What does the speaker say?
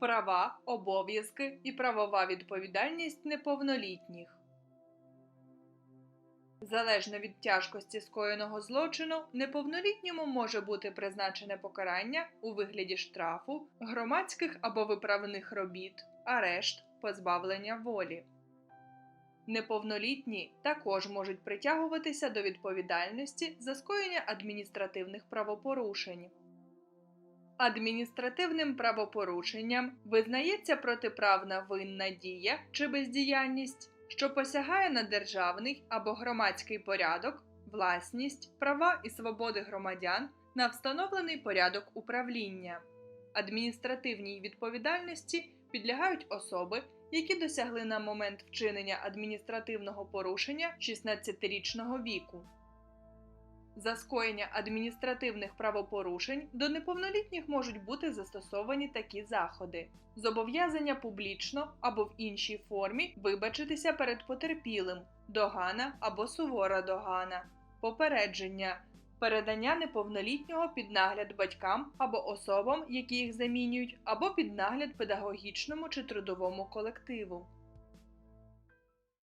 права, обов'язки і правова відповідальність неповнолітніх. Залежно від тяжкості скоєного злочину, неповнолітньому може бути призначене покарання у вигляді штрафу, громадських або виправних робіт, арешт, позбавлення волі. Неповнолітні також можуть притягуватися до відповідальності за скоєння адміністративних правопорушень. Адміністративним правопорушенням визнається протиправна винна дія чи бездіяльність, що посягає на державний або громадський порядок, власність, права і свободи громадян на встановлений порядок управління. Адміністративній відповідальності підлягають особи, які досягли на момент вчинення адміністративного порушення 16-річного віку. За скоєння адміністративних правопорушень до неповнолітніх можуть бути застосовані такі заходи: зобов'язання публічно або в іншій формі вибачитися перед потерпілим, догана або сувора догана, попередження, передання неповнолітнього під нагляд батькам або особам, які їх замінюють, або під нагляд педагогічному чи трудовому колективу.